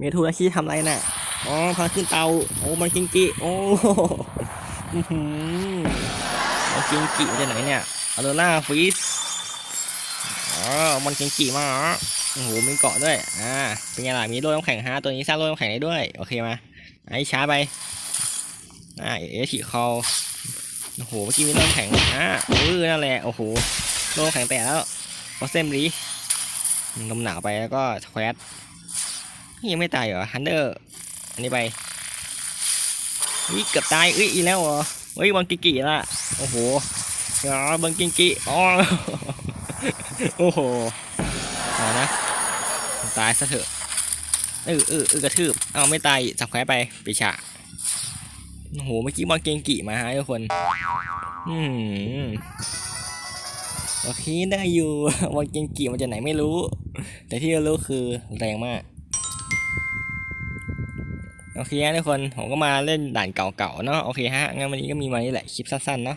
เมทูนาคิทำอะไรน่ะ อ๋อพาขึ้นเตา โอ้มันกิงกิ โอ้อื้อหือมันกิงกิมาจากไหนเนี่ยอโรล่าฟิสอ๋อมันกิงกิมาเหรอโอ้โหมีเกาะด้วย อ่า เป็นไงล่ะ มีโล่น้ำแข็งฮะ ตัวนี้สร้างโล่น้ำแข็งได้ด้วย โอเคมาไอ้ช้าไป อ่า เอชิคอลโอ้โห เมื่อกี้มีโล่น้ำแข็ง อ่าเออนั่นแหละ โอ้โห โล่น้ำแข็งแตกแล้วพอเซมรีลมหนาวไปแล้วก็แควส ยังไม่ตายเหรอฮันเดอร์อันนี้ไปนี่เกือบตายเอ้ยอีกแล้วเหรอเฮ้ยบังกิกิละโอ้โหอ๋อบังกิกิอ๋อโอ้โหเอานะตายซะเถอะเออเออเออกระทืบเอาไม่ตายจับแควไปปิชาโอ้โหเมื่อกี้บังเกงกิมาฮะทุกคนอืมโอเคได้อยู่บังเกงกิมาจากไหนไม่รู้ แต่ที่รู้คือแรงมาก โอเคฮะทุกคนผมก็มาเล่นด่านเก่าๆเนาะโอเคฮะงั้นวันนี้ก็มีมานี่แหละคลิปสั้นๆเนาะ